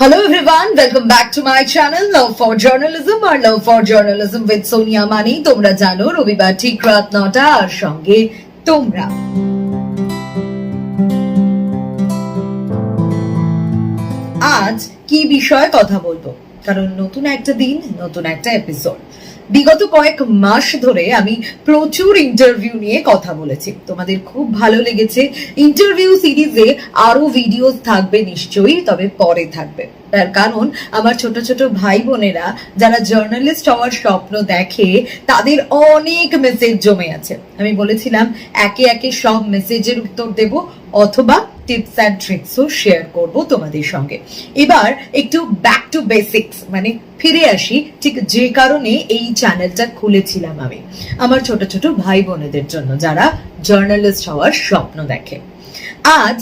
Hello everyone, welcome back to my channel Love for Journalism or Love for Journalism with Sonia Mani. তোমরা জানো রবিবার ঠিক রাত নটা আর সঙ্গে তোমরা আজ কি বিষয়ে কথা বলব কারণ নতুন একটা দিন নতুন একটা এপিসোড বিগত কয়েক মাস ধরে আমি প্রচুর ইন্টারভিউ নিয়ে কথা বলেছি। তোমাদের খুব ভালো লেগেছে। ইন্টারভিউ সিরিজে আরও ভিডিও থাকবে নিশ্চয়ই, তবে পরে থাকবে। তার কারণ, আমার ছোট ছোট ভাই বোনেরা যারা জার্নালিস্ট হওয়ার স্বপ্ন দেখে, তাদের অনেক মেসেজ জমে আছে। আমি বলেছিলাম, একে একে সব মেসেজের উত্তর দেব, অথবা টিপস অ্যান্ড ট্রিক্সও শেয়ার করব তোমাদের সঙ্গে। এবার একটু ব্যাক টু বেসিক্স মানে ফিরে আসি, ঠিক যে কারণে এই চ্যানেলটা খুলেছিলাম আমি, আমার ছোট ছোট ভাই বোনেদের জন্য, যারা জার্নালিস্ট হওয়ার স্বপ্ন দেখে। আজ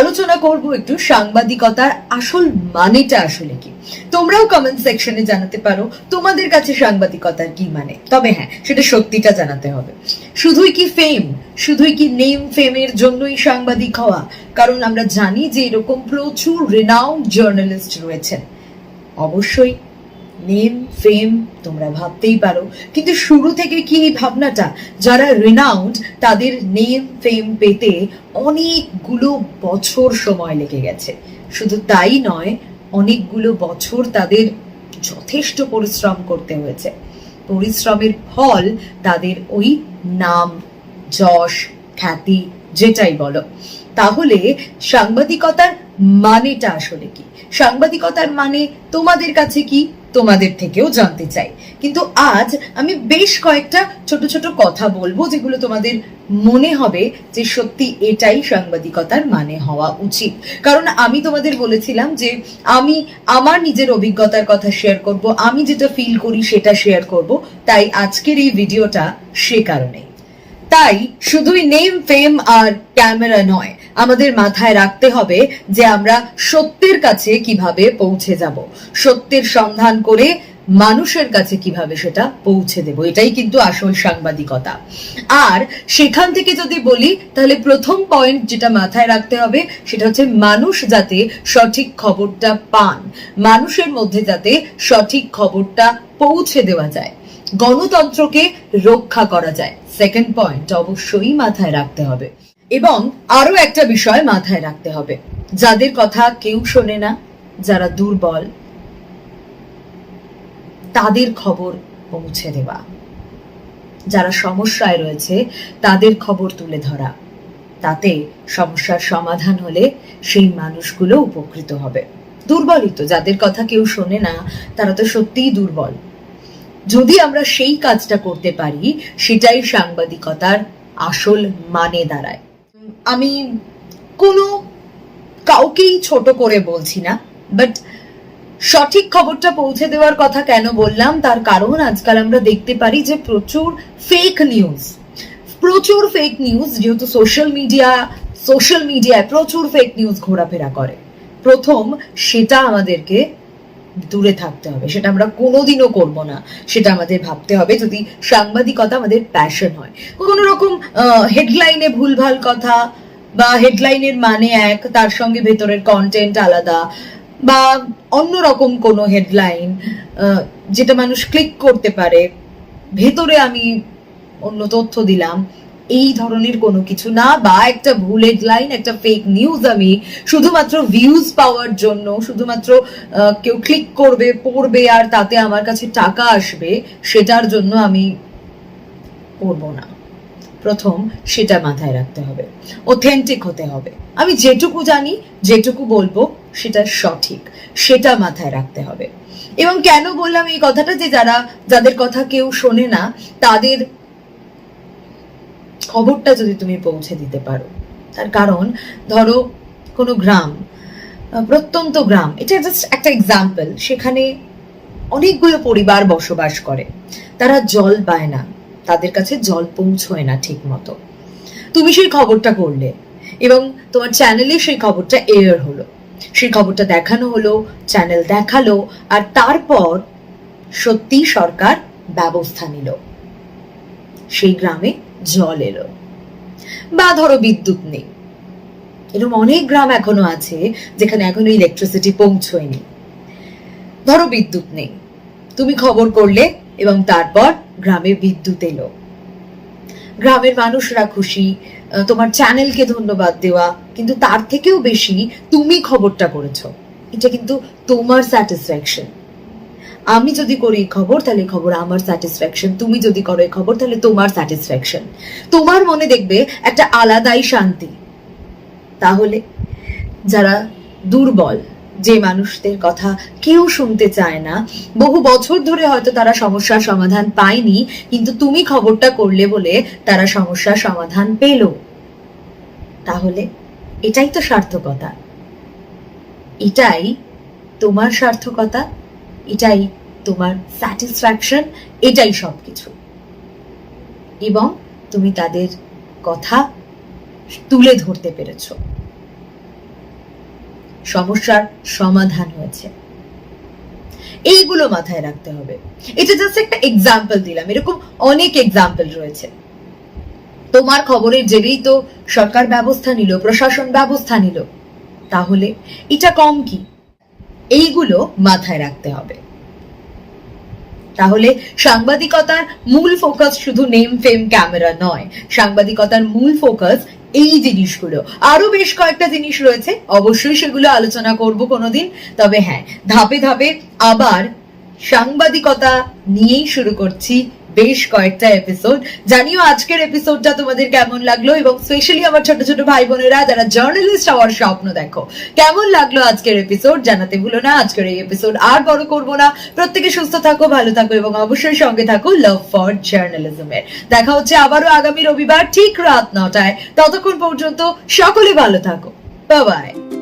আলোচনা করব একটু সাংবাদিকতার আসল মানেটা আসলে কি। তোমরাও কমেন্ট সেকশনে জানাতে পারো, তোমাদের কাছে সাংবাদিকতার কি মানে? তবে হ্যাঁ সেটা সত্যিটা জানাতে হবে। শুধুই কি ফেম শুধুই কি নেম ফেমের জন্যই সাংবাদিক হওয়া? কারণ আমরা জানি যে এরকম প্রচুর রেনাউন্ড জার্নালিস্ট রয়েছেন। অবশ্যই নেম ফেম তোমরা ভাবতেই পারো। কিন্তু শুরু থেকে কি এই ভাবনাটা? যারা রেনাউন্ড তাদের নেম ফেম পেতে অনেকগুলো বছর সময় লেগে গেছে। শুধু তাই নয়, অনেকগুলো বছর তাদের যথেষ্ট পরিশ্রম করতে হয়েছে। পরিশ্রমের ফল তাদের ওই নাম, যশ, খ্যাতি, যেটাই বলো। তাহলে সাংবাদিকতার মানেটা আসলে কি? সাংবাদিকতার মানে তোমাদের কাছে কি? তোমাদের থেকেও জানতে চাই। কিন্তু আজ আমি বেশ কয়েকটা ছোট ছোট কথা বলব যেগুলো তোমাদের মনে হবে যে সত্যি এটাই সাংবাদিকতার মানে হওয়া উচিত। কারণ আমি তোমাদের বলেছিলাম যে আমি আমার নিজের অভিজ্ঞতার কথা শেয়ার করব, আমি যেটা ফিল করি সেটা শেয়ার করব, তাই আজকের এই ভিডিওটা সে কারণে। তাই শুধুই নেম ফেম আর ক্যামেরা নয় আমাদের মাথায় রাখতে হবে যে আমরা সত্যের কাছে কীভাবে পৌঁছে যাব। সত্যের সন্ধান করে মানুষের কাছে কীভাবে সেটা পৌঁছে দেব, এটাই কিন্তু আসল সাংবাদিকতা। আর সেখান থেকে যদি বলি, তাহলে প্রথম পয়েন্ট যেটা মাথায় রাখতে হবে, সেটা হচ্ছে মানুষ যাতে সঠিক খবরটা পান, মানুষের মধ্যে যাতে সঠিক খবরটা পৌঁছে দেওয়া যায়, গণতন্ত্রকে রক্ষা করা যায়। সেকেন্ড পয়েন্ট অবশ্যই মাথায় রাখতে হবে। এবং আরও একটা বিষয় মাথায় রাখতে হবে। যাদের কথা কেউ শোনে না, যারা দুর্বল, তাদের খবর পৌঁছে দেওয়া। যারা সমস্যায় রয়েছে, তাদের খবর তুলে ধরা। তাতে সমস্যার সমাধান হলে সেই মানুষগুলো উপকৃত হবে। দুর্বলই তো যাদের কথা কেউ শোনে না, তারা তো সত্যিই দুর্বল। যদি আমরা সেই কাজটা করতে পারি, সেটাই সাংবাদিকতার আসল মানে দাঁড়ায়। আমি কোনো কাউকেই ছোট করে বলছি না বাট সঠিক খবরটা পৌঁছে দেওয়ার কথা কেন বললাম? তার কারণ আজকাল আমরা দেখতে পারি যে প্রচুর ফেক নিউজ প্রচুর ফেক নিউজ যেহেতু সোশ্যাল মিডিয়া সোশ্যাল মিডিয়ায় প্রচুর ফেক নিউজ ঘোরাফেরা করে। প্রথম, সেটা আমাদেরকে দূরে থাকতে হবে। সেটা আমরা কোনোদিনও করব না। সেটা আমাদের ভাবতে হবে যদি সাংবাদিকতা আমাদের প্যাশন হয়। কোনো রকম হেডলাইনে ভুলভাল কথা বা হেডলাইনের মানে এক, তার সঙ্গে ভেতরের কন্টেন্ট আলাদা বা অন্যরকম কোনো হেডলাইন যেটা মানুষ ক্লিক করতে পারে। ভেতরে আমি অন্য তথ্য দিলাম। এই ধরনের কোনো কিছু না বা একটা ভুল হেডলাইন একটা ফেক নিউজ আমি শুধুমাত্র ভিউজ পাওয়ার জন্য, শুধুমাত্র কেউ ক্লিক করবে, পড়বে আর তাতে আমার কাছে টাকা আসবে, সেটার জন্য আমি করব না। প্রথম সেটা মাথায় রাখতে হবে। অথেন্টিক হতে হবে। আমি যেটুকু জানি, যেটুকু বলব, সেটা সঠিক। সেটা মাথায় রাখতে হবে। এবং কেন বললাম এই কথাটা যে যারা, যাদের কথা কেউ শোনে না, তাদের খবরটা যদি তুমি পৌঁছে দিতে পারো। তার কারণ, ধরো, কোনো গ্রাম প্রত্যন্ত গ্রাম, এটা জাস্ট একটা এক্সাম্পল সেখানে অনেকগুলো পরিবার বসবাস করে। তারা জল পায় না, তাদের কাছে জল পৌঁছয় না ঠিক মতো তুমি সেই খবরটা করলে, এবং তোমার চ্যানেলে সেই খবরটা এয়ার হলো। সেই খবরটা দেখানো হলো চ্যানেল দেখাল, আর তারপর সত্যি সরকার ব্যবস্থা নিল। সেই গ্রামে জল এলো। বা ধরো বিদ্যুৎ নেই। এরকম অনেক গ্রাম এখনও আছে, যেখানে এখনও ইলেকট্রিসিটি পৌঁছয়নি ধরো বিদ্যুৎ নেই। তুমি খবর করলে এবং তারপর গ্রামে বিদ্যুৎ এলো। গ্রামের মানুষরা খুশি তোমার চ্যানেলকে ধন্যবাদ দেওয়া, কিন্তু তার থেকেও বেশি তুমি খবরটা করেছ। এটা কিন্তু তোমার স্যাটিসফ্যাকশন আমি যদি করি খবর, তাহলে খবর আমার স্যাটিসফ্যাকশন তুমি যদি করো এই খবর, তাহলে তোমার স্যাটিসফ্যাকশন তোমার মনে দেখবে একটা আলাদাই শান্তি। তাহলে যারা দুর্বল, যে মানুষদের কথা কেউ শুনতে চায় না, বহু বছর ধরে হয়তো তারা সমস্যার সমাধান পায়নি, কিন্তু তুমি খবরটা করলে বলে তারা সমস্যার সমাধান পেল। তাহলে এটাই তো সার্থকতা। এটাই তোমার সার্থকতা। এটাই তোমার স্যাটিসফ্যাকশন এটাই সবকিছু। এবং তুমি তাদের কথা তুলে ধরতে পেরেছ। সমস্যার সমাধান হয়েছে। এইগুলো মাথায় রাখতে হবে। এটা জাস্ট একটা এক্সাম্পল দিলাম। এরকম অনেক এক্সাম্পল রয়েছে। তোমার খবরের জেরেই তো সরকার ব্যবস্থা নিল, প্রশাসন ব্যবস্থা নিল। তাহলে এটা কম কি? এইগুলো মাথায় রাখতে হবে। তাহলে সাংবাদিকতার মূল ফোকাস শুধু নেম ফেম ক্যামেরা নয়। সাংবাদিকতার মূল ফোকাস এই জিনিসগুলো। আরও বেশ কয়েকটা জিনিস রয়েছে, অবশ্যই সেগুলো আলোচনা করব কোনোদিন। তবে হ্যাঁ ধাপে ধাপে আবার সাংবাদিকতা নিয়েই শুরু করছি বেশ কয়েকটা এপিসোড জানিও আজকের এপিসোডটা তোমাদের কেমন লাগল এবং স্পেশালি আমার ছোট ছোট ভাই বোনেরা যারা জার্নালিস্ট হওয়ার স্বপ্ন দেখো, কেমন লাগল আজকের এপিসোড জানাতে ভুলো না, আজকের এই এপিসোড আর বড় করব না। প্রত্যেকে সুস্থ থাকো, ভালো থাকো এবং অবশ্যই সঙ্গে থাকো লাভ ফর জার্নালিজমের দেখা হচ্ছে আবারও আগামী রবিবার ঠিক রাত নটায়। ততক্ষণ পর্যন্ত সকলে ভালো থাকো। বাই